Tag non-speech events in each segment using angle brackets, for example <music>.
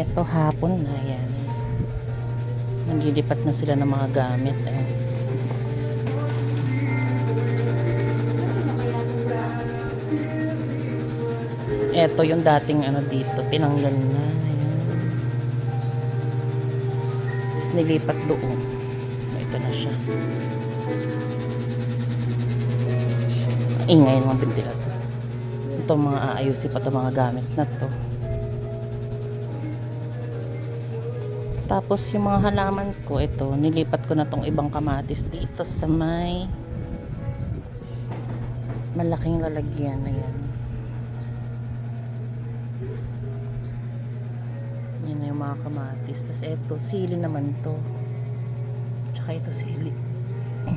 Eto, hapon na yan. Naglilipat na sila ng mga gamit. Eh. Eto yung dating ano dito, tinanggal na. Ayan. Tapos nilipat doon. Ito na siya. Ingay ng mga ventilator. Ito mga aayusin pa ito mga gamit na to. Tapos yung mga halaman ko, ito, nilipat ko na tong ibang kamatis dito sa may malaking lalagyan. Ayan. Yan na yung mga kamatis. Tapos ito, sili naman to. Tsaka ito sili. <clears throat>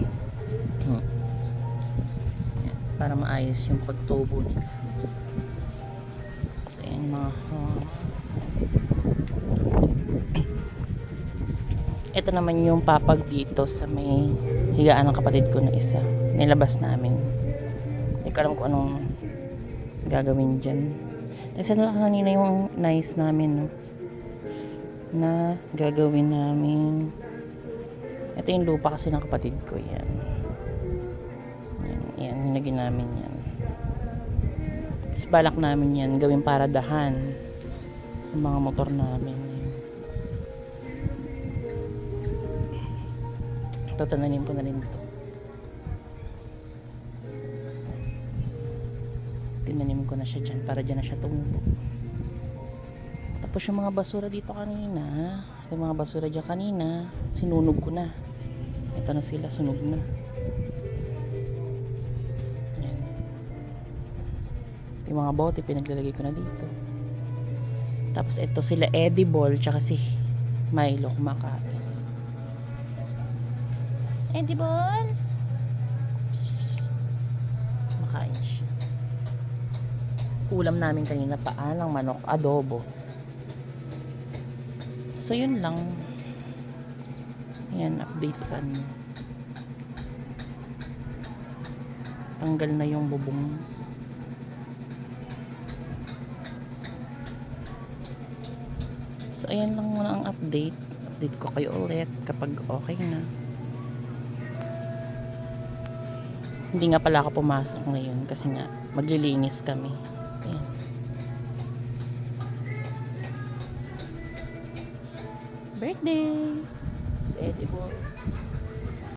Yan, para maayos yung pagtubo nila. Ito naman yung papag dito sa may higaan ng kapatid ko na isa. Nilabas namin. Hindi ko alam kung anong gagawin dyan. Kasi na kanina yung nice namin, no? Na gagawin namin. Ito yung lupa kasi ng kapatid ko, yan. Yan, yan hinagin namin yan. Tapos balak namin yan, gawin para dahan. Ang mga motor namin. Ito, tananim ko na rin ito. Tinanim ko na siya dyan para dyan na siya tumubo. Tapos yung mga basura dito kanina, yung mga basura dyan kanina, sinunog ko na. Ito na sila, sunog na. Yan. Yung mga bote, pinaglalagay ko na dito. Tapos ito sila edible, tsaka si Milo kumakain. Edible! Makain siya. Ulam namin kanina paalang manok, adobo. So yun lang. Yan, update sa ano. Tanggal na yung bubong. So ayan lang muna ang update. Update ko kayo ulit kapag okay na. Hindi nga pala ako pumasok ngayon kasi nga maglilinis kami. Ayan. Birthday! Sa edible.